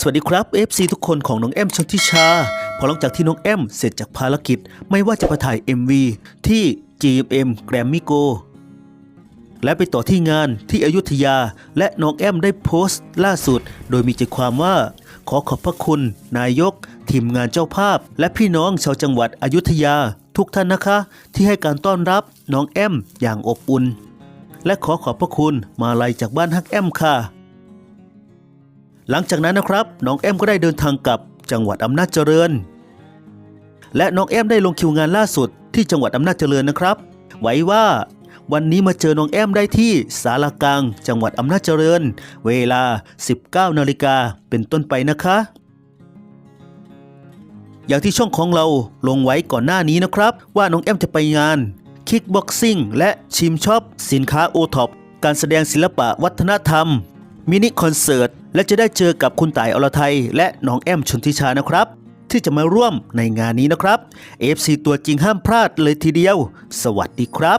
สวัสดีครับ FC ทุกคนของน้องแอมชนทิชา พอหลังจากที่น้องแอมเสร็จจากภารกิจไม่ว่าจะไปถ่าย MV ที่ GMM Grammy Go และไปต่อที่งานที่อยุธยา และน้องแอมได้โพสต์ล่าสุด โดยมีใจความว่า ขอขอบพระคุณ นายก ทีมงานเจ้าภาพ และพี่น้องชาวจังหวัดอยุธยา ทุกท่านนะคะ ที่ให้การต้อนรับน้องแอมอย่างอบอุ่นและขอขอบพระคุณมาลัยจากบ้านฮักแอมค่ะ หลังจากนั้นนะครับ น้องแอมก็ได้เดินทางกลับจังหวัดอำนาจเจริญ และน้องแอมได้ลงคิวงานล่าสุดที่จังหวัดอำนาจเจริญนะครับ ไว้ว่า วันนี้มาเจอน้องแอมได้ที่ศาลากลาง จังหวัดอำนาจเจริญ เวลา 19นาฬิกาเป็นต้นไปนะคะ อย่างที่ช่องของเราลงไว้ก่อนหน้านี้นะครับ ว่าน้องแอมจะไปงานคิกบ็อกซิ่งและชิมช็อปสินค้าโอท็อปการแสดงศิลปะวัฒนธรรม มินิคอนเสิร์ต และจะได้เจอกับคุณต่ายอรไทย และน้องแอมชนทิชานะครับ ที่จะมาร่วมในงานนี้นะครับ FC ตัวจริงห้ามพลาดเลยทีเดียว สวัสดีครับ